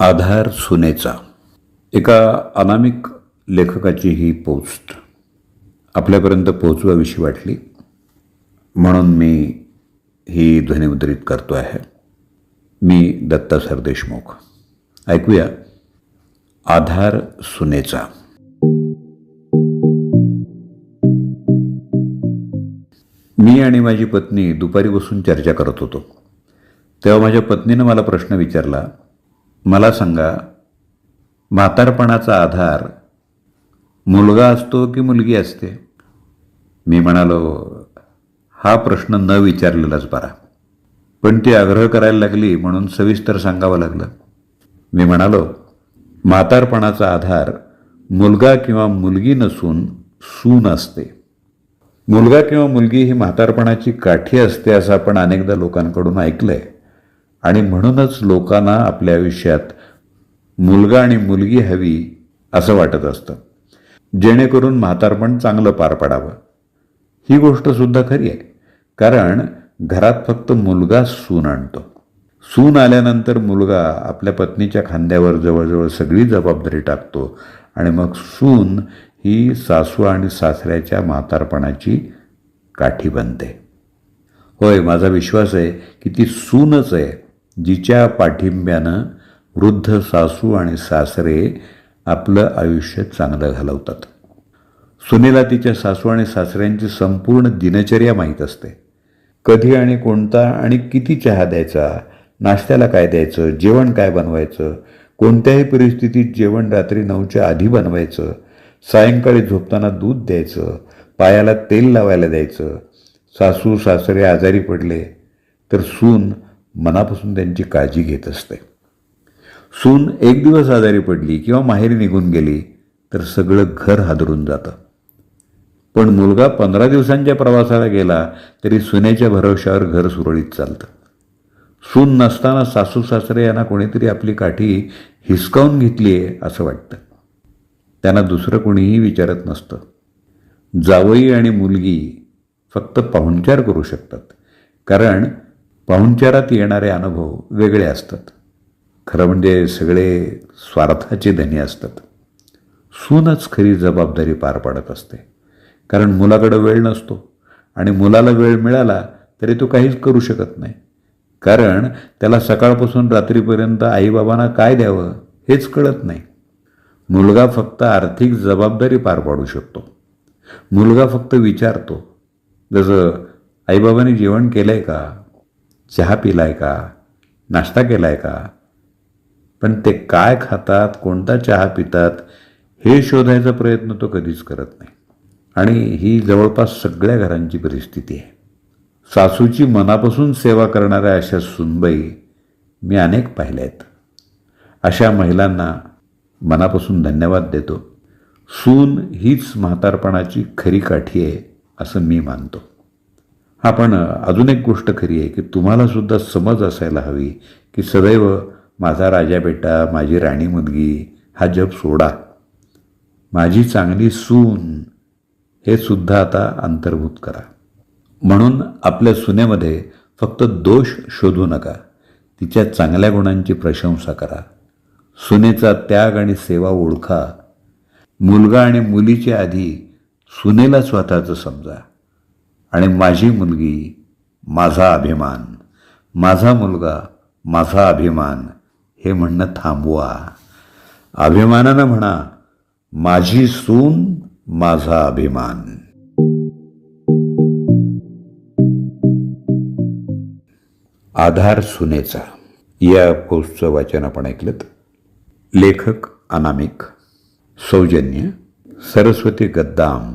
आधार सुनेचा. एका अनामिक लेखकाची ही पोस्ट. आपल्यापर्यंत पोहोचवाविषयी वाटली. म्हणून मी ही ध्वनिमुद्रित करतो आहे. मी दत्ता सरदेशमुख ऐकूया. आधार सुनेचा. मी आणि माझी पत्नी दुपारी बसून चर्चा करत होतो. तेव्हा माझ्या पत्नीनं मला प्रश्न विचारला मला सांगा म्हातारपणाचा आधार मुलगा असतो की मुलगी असते? मी म्हणालो हा प्रश्न न विचारलेलाच बरा. पण ती आग्रह करायला लागली म्हणून सविस्तर सांगावं लागलं. मी म्हणालो म्हातारपणाचा आधार मुलगा किंवा मुलगी नसून सून असते. मुलगा किंवा मुलगी ही म्हातारपणाची काठी असते असं आपण अनेकदा लोकांकडून ऐकलंय. आणि म्हणूनच लोकांना आपल्या आयुष्यात मुलगा आणि मुलगी हवी असं वाटत असतं. जेणेकरून म्हातारपण चांगलं पार पडावं. ही गोष्ट सुद्धा खरी आहे. कारण घरात फक्त मुलगा सून आणतो. सून आल्यानंतर मुलगा आपल्या पत्नीच्या खांद्यावर जवळजवळ सगळी जबाबदारी टाकतो आणि मग सून ही सासू आणि सासऱ्याच्या म्हातारपणाची काठी बनते. होय माझा विश्वास आहे की ती सूनच आहे. जिच्या पाठिंब्यानं वृद्ध सासू आणि सासरे आपलं आयुष्य चांगलं घालवतात. सुनेला तिच्या सासू आणि सासऱ्यांची संपूर्ण दिनचर्या माहीत असते. कधी आणि कोणता आणि किती चहा द्यायचा नाश्त्याला काय द्यायचं जेवण काय बनवायचं कोणत्याही परिस्थितीत जेवण रात्री नऊच्या आधी बनवायचं सायंकाळी झोपताना दूध द्यायचं पायाला तेल लावायला द्यायचं सासू सासरे आजारी पडले तर सून मनापासून त्यांची काळजी घेत असते. सून एक दिवस आजारी पडली किंवा माहेरी निघून गेली तर सगळं घर हादरून जातं. पण मुलगा पंधरा दिवसांच्या प्रवासाला गेला तरी सुनेच्या भरवशावर घर सुरळीत चालतं. सून नसताना सासू सासरे यांना कोणीतरी आपली काठी हिसकावून घेतली आहे असं वाटतं. त्यांना दुसरं कोणीही विचारत नसतं. जावई आणि मुलगी फक्त पाहुणचार करू शकतात. कारण पाहुणचारात येणारे अनुभव वेगळे असतात. खरं म्हणजे सगळे स्वार्थाचे धनी असतात. सूनच खरी जबाबदारी पार पाडत असते. कारण मुलाकडं वेळ नसतो आणि मुलाला वेळ मिळाला तरी तो काहीच करू शकत नाही. कारण त्याला सकाळपासून रात्रीपर्यंत आईबाबांना काय द्यावं हेच कळत नाही. मुलगा फक्त आर्थिक जबाबदारी पार पाडू शकतो. मुलगा फक्त विचारतो. जसं आईबाबांनी जेवण केलं आहे का? चहा पिला आहे का? नाश्ता केला आहे का? पण ते काय खातात कोणता चहा पितात हे शोधायचा प्रयत्न तो कधीच करत नाही. आणि ही जवळपास सगळ्या घरांची परिस्थिती आहे. सासूची मनापासून सेवा करणाऱ्या अशा सुनबाई मी अनेक पाहिल्या आहेत. अशा महिलांना मनापासून धन्यवाद देतो. सून हीच म्हातारपणाची खरी काठी आहे असं मी मानतो. हा पण अजून एक गोष्ट खरी आहे की तुम्हाला सुद्धा समज असायला हवी की सदैव माझा राजा बेटा माझी राणी मुलगी हा जप सोडा. माझी चांगली सून हे सुद्धा आता अंतर्भूत करा. म्हणून आपल्या सुनेमध्ये फक्त दोष शोधू नका. तिच्या चांगल्या गुणांची प्रशंसा करा. सुनेचा त्याग आणि सेवा ओळखा. मुलगा आणि मुलीच्या आधी सुनेला स्वतःचं समजा. आणि माझी मुलगी माझा अभिमान. माझा मुलगा माझा अभिमान. हे म्हणणं थांबवा. अभिमानानं म्हणा माझी सून माझा अभिमान. आधार सुनेचा. या पोस्टचं वाचन आपण ऐकलं लेखक अनामिक. सौजन्य. सरस्वती गद्दाम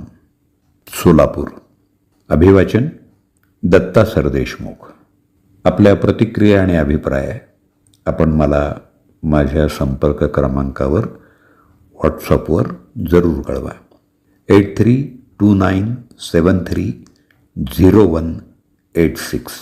सोलापूर. अभिवाचन दत्ता सरदेशमुख. आपल्या प्रतिक्रिया आणि अभिप्राय आपण मला माझ्या संपर्क क्रमांकावर व्हॉट्सअपवर जरूर कळवा. Eight three two nine seven three zero one eight six.